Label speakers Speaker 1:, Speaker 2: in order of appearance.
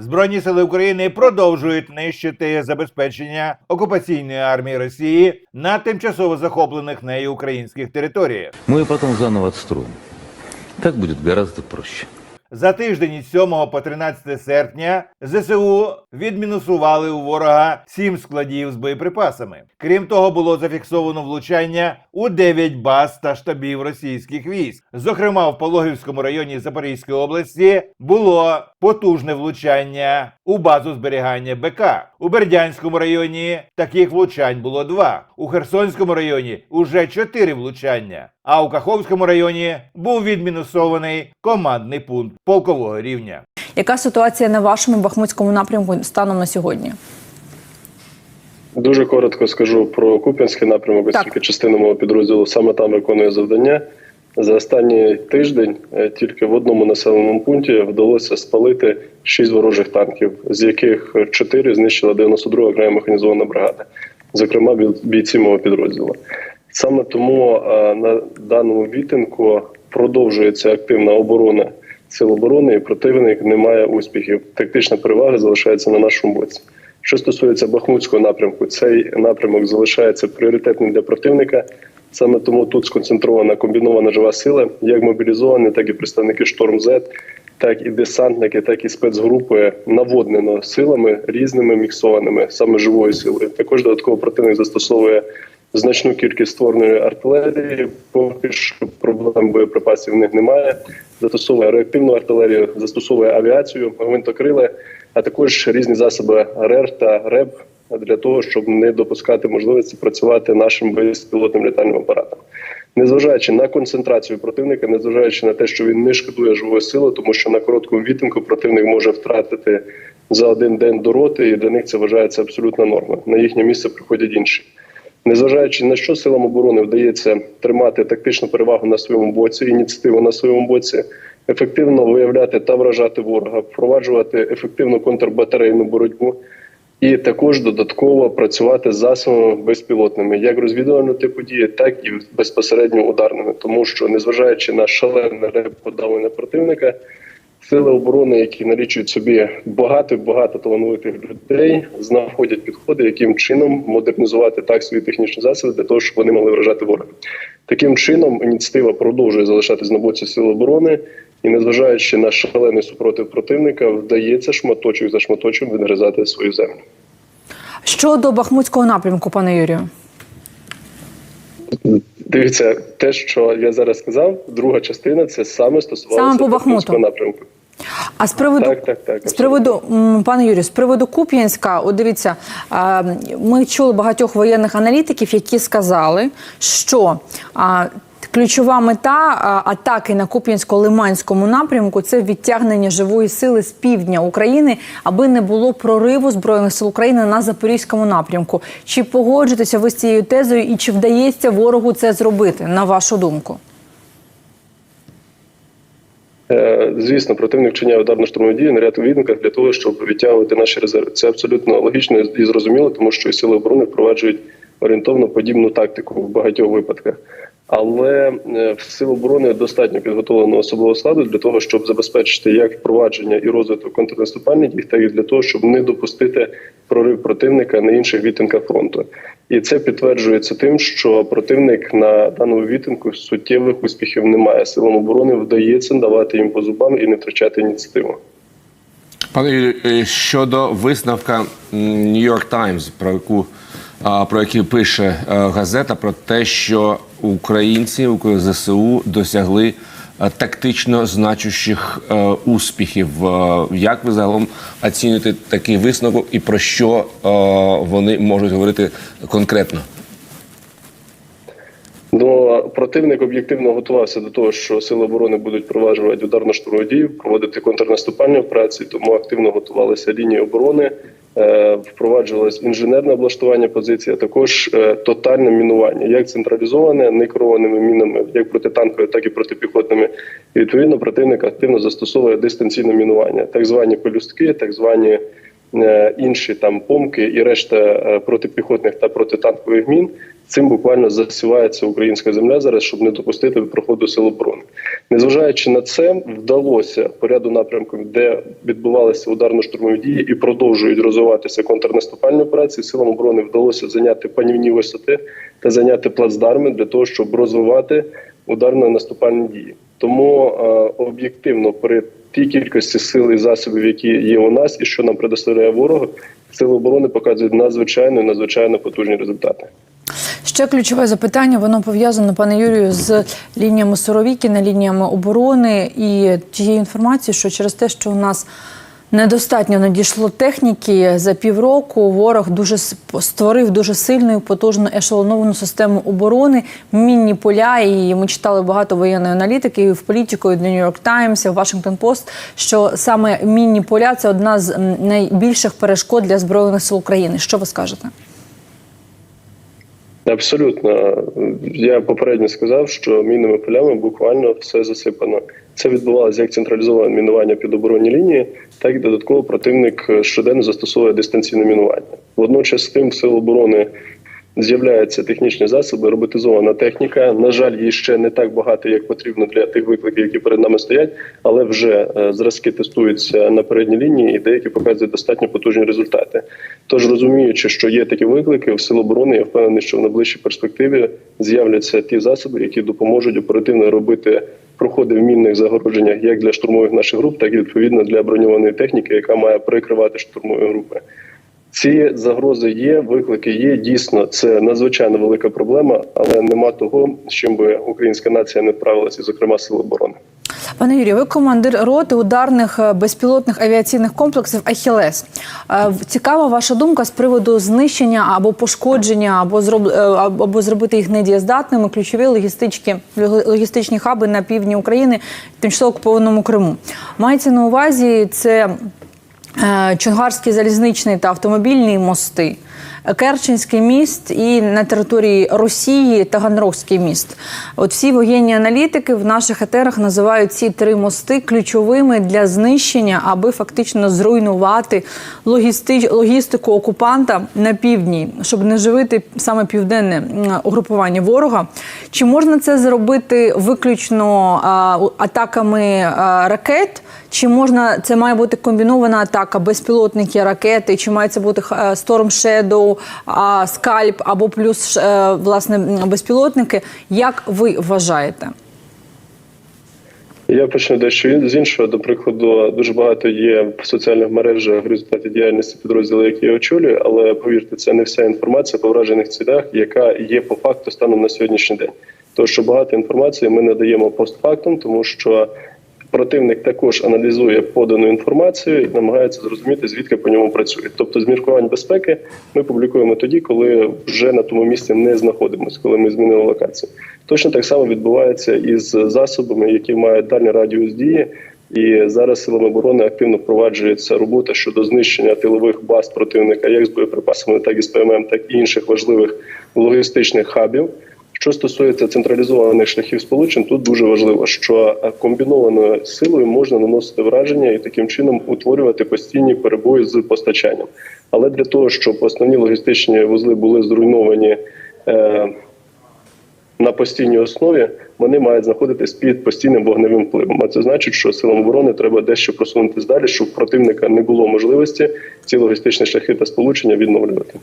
Speaker 1: Збройні сили України продовжують нищити забезпечення окупаційної армії Росії на тимчасово захоплених нею українських територіях.
Speaker 2: Ми потім заново відстроїмо. Так буде гораздо проще.
Speaker 1: За тиждень із 7 по 13 серпня ЗСУ відмінусували у ворога 7 складів з боєприпасами. Крім того, було зафіксовано влучання у 9 баз та штабів російських військ. Зокрема, в Пологівському районі Запорізької області було потужне влучання у базу зберігання БК. У Бердянському районі таких влучань було два. У Херсонському районі уже чотири влучання. А у Каховському районі був відмінусований командний пункт полкового рівня.
Speaker 3: Яка ситуація на вашому бахмутському напрямку станом на сьогодні?
Speaker 4: Дуже коротко скажу про Куп'янський напрямок, оскільки частина мого підрозділу саме там виконує завдання. За останній тиждень е, тільки в одному населеному пункті вдалося спалити шість ворожих танків, з яких чотири знищила 92 окрема механізована бригада, зокрема бій- бійці мого підрозділу. Саме тому е, на даному відтинку продовжується активна оборона сил оборони, і противник не має успіхів. Тактична перевага залишається на нашому боці. Що стосується Бахмутського напрямку, цей напрямок залишається пріоритетним для противника. Саме тому тут сконцентрована комбінована жива сила, як мобілізовані, так і представники Шторм З, так і десантники, так і спецгрупи наводнено силами різними міксованими, саме живою силою. Також додатково противник застосовує значну кількість створеної артилерії. Поки що проблем боєприпасів в них немає. Застосовує реактивну артилерію, застосовує авіацію, гвинтокрили, а також різні засоби РЕР та РЕБ для того, щоб не допускати можливості працювати нашим безпілотним літальним апаратом. Незважаючи на концентрацію противника, незважаючи на те, що він не шкодує живої сили, тому що на короткому відтинку противник може втратити за один день до роти, і для них це вважається абсолютно нормою. На їхнє місце приходять інші. Незважаючи на що силам оборони вдається тримати тактичну перевагу на своєму боці, ініціативу на своєму боці, ефективно виявляти та вражати ворога, впроваджувати ефективну контрбатарейну боротьбу, і також додатково працювати з засобами безпілотними, як розвідувального типу дії, так і безпосередньо ударними, тому що незважаючи на шалене подавлення противника. Сили оборони, які налічують собі багато багато талановитих людей, знаходять підходи, яким чином модернізувати так свої технічні засоби для того, щоб вони могли вражати ворога. Таким чином ініціатива продовжує залишатись на боці сил оборони, і незважаючи на шалений супротив противника, вдається шматочок за шматочком відгризати свою землю.
Speaker 3: Щодо бахмутського напрямку, пане Юрію,
Speaker 4: Дивіться, те, що я зараз сказав, друга частина це саме стосувалося
Speaker 3: Саме по Бахмуту.
Speaker 4: Напрямку.
Speaker 3: а з приводу
Speaker 4: Так, так, так,
Speaker 3: з приводу пане Юрію, з приводу Куп'янська, от дивіться, ми чули багатьох воєнних аналітиків, які сказали, що ключова мета атаки на Куп'янсько-Лиманському напрямку це відтягнення живої сили з півдня України, аби не було прориву збройних сил України на запорізькому напрямку. Чи погоджуєтеся ви з цією тезою, і чи вдається ворогу це зробити, на вашу думку?
Speaker 4: Е, Звісно, противник вчиняє ударно-штурмові дії на ряд відниках для того, щоб відтягувати наші резерви. Це абсолютно логічно і зрозуміло, тому що сили оборони впроваджують орієнтовно подібну тактику в багатьох випадках. Але е, в сил оборони достатньо підготовленого особового складу для того, щоб забезпечити як впровадження і розвиток контрнаступальних дій, так і для того, щоб не допустити прорив противника на інших відтинках фронту. І це підтверджується тим, що противник на даному відтинку суттєвих успіхів немає. Силам оборони вдається давати їм по зубам і не втрачати ініціативу.
Speaker 5: Пане Юрію, е, щодо висновка New York Times, про яку про який пише е, газета, про те, що українці ЗСУ досягли е, тактично значущих е, успіхів. Е, Як ви загалом оцінюєте такий висновок і про що вони можуть говорити конкретно?
Speaker 4: Ну, противник об'єктивно готувався до того, що сили оборони будуть проваджувати ударно-штурмові дії, проводити контрнаступальні операції, тому активно готувалися лінії оборони, впроваджувалось інженерне облаштування позиції, а також е, тотальне мінування, як централізоване некерованими мінами, як протитанкові, так і протипіхотними. І відповідно противник активно застосовує дистанційне мінування, так звані пелюстки, так звані е, інші там помки і решта е, протипіхотних та протитанкових мін. Цим буквально засівається українська земля зараз, щоб не допустити проходу сил оборони. Незважаючи на це, вдалося по ряду напрямків, де відбувалися ударно-штурмові дії і продовжують розвиватися контрнаступальні операції. Силам оборони вдалося зайняти панівні висоти та зайняти плацдарми для того, щоб розвивати ударно-наступальні дії. Тому е, об'єктивно при тій кількості сил і засобів, які є у нас, і що нам предоставляє ворог, сили оборони показують надзвичайно надзвичайно потужні результати.
Speaker 3: Ще ключове запитання, воно пов'язано, пане Юрію, з лініями Соровікіна, лініями оборони і тією інформацією, що через те, що у нас недостатньо надійшло техніки за півроку, ворог дуже створив дуже сильну і потужну ешелоновану систему оборони, мінні поля. І ми читали багато воєнної аналітики і в політику, і York Times, і в Washington Post, що саме мінні поля це одна з найбільших перешкод для збройних сил України. Що ви скажете?
Speaker 4: Абсолютно, я попередньо сказав, що мінними полями буквально все засипано. Це відбувалося як централізоване мінування під оборонні лінії, так і додатково противник щоденно застосовує дистанційне мінування. Водночас з тим сил оборони з'являються технічні засоби, роботизована техніка. На жаль, її ще не так багато, як потрібно для тих викликів, які перед нами стоять, але вже е, зразки тестуються на передній лінії, і деякі показують достатньо потужні результати. Тож розуміючи, що є такі виклики в сил оборони, я впевнений, що в найближчій перспективі з'являться ті засоби, які допоможуть оперативно робити проходи в мінних загородженнях як для штурмових наших груп, так і відповідно для броньованої техніки, яка має прикривати штурмові групи. Ці загрози є, виклики є. Дійсно, це надзвичайно велика проблема, але нема того, з чим би українська нація не вправилася, зокрема сил оборони.
Speaker 3: Пане Юрію, ви командир роти ударних е, безпілотних авіаційних комплексів Ахілес. Е, Цікава ваша думка з приводу знищення або пошкодження, або зроб е, або зробити їх недієздатними ключові логістичні логістичні хаби на півдні України, тимчасово окупованому Криму. Мається на увазі це Чонгарський залізничний та автомобільні мости. Керченський міст і на території Росії Таганрогський міст. От всі воєнні аналітики в наших етерах називають ці три мости ключовими для знищення, аби фактично зруйнувати логісти... логістику окупанта на півдні, щоб не живити саме південне угрупування ворога. Чи можна це зробити виключно а, атаками а, ракет? Чи можна це має бути комбінована атака, безпілотники, ракети? Чи має це бути е, Storm Shadow, а, Scalp або плюс е, власне безпілотники? Як ви вважаєте?
Speaker 4: Я почну дещо з іншого. До прикладу, дуже багато є в соціальних мережах в результаті діяльності підрозділу, які я очолюю, але повірте, це не вся інформація по вражених цілях, яка є по факту станом на сьогоднішній день. Тому що багато інформації ми надаємо постфактум, тому що противник також аналізує подану інформацію і намагається зрозуміти, звідки по ньому працює. Тобто, з міркувань безпеки ми публікуємо тоді, коли вже на тому місці не знаходимося, коли ми змінили локацію. Точно так само відбувається із засобами, які мають дальній радіус дії. І зараз силами оборони активно впроваджується робота щодо знищення тилових баз противника, як з боєприпасами, так і з ПММ, так і інших важливих логістичних хабів. Що стосується централізованих шляхів сполучень, тут дуже важливо, що е, комбінованою силою можна наносити враження і таким чином утворювати постійні перебої з постачанням. Але для того, щоб основні логістичні вузли були зруйновані е, на постійній основі, вони мають знаходитись під постійним вогневим впливом. А це значить, що силам оборони треба дещо просунутися далі, щоб противника не було можливості ці логістичні шляхи та сполучення відновлювати.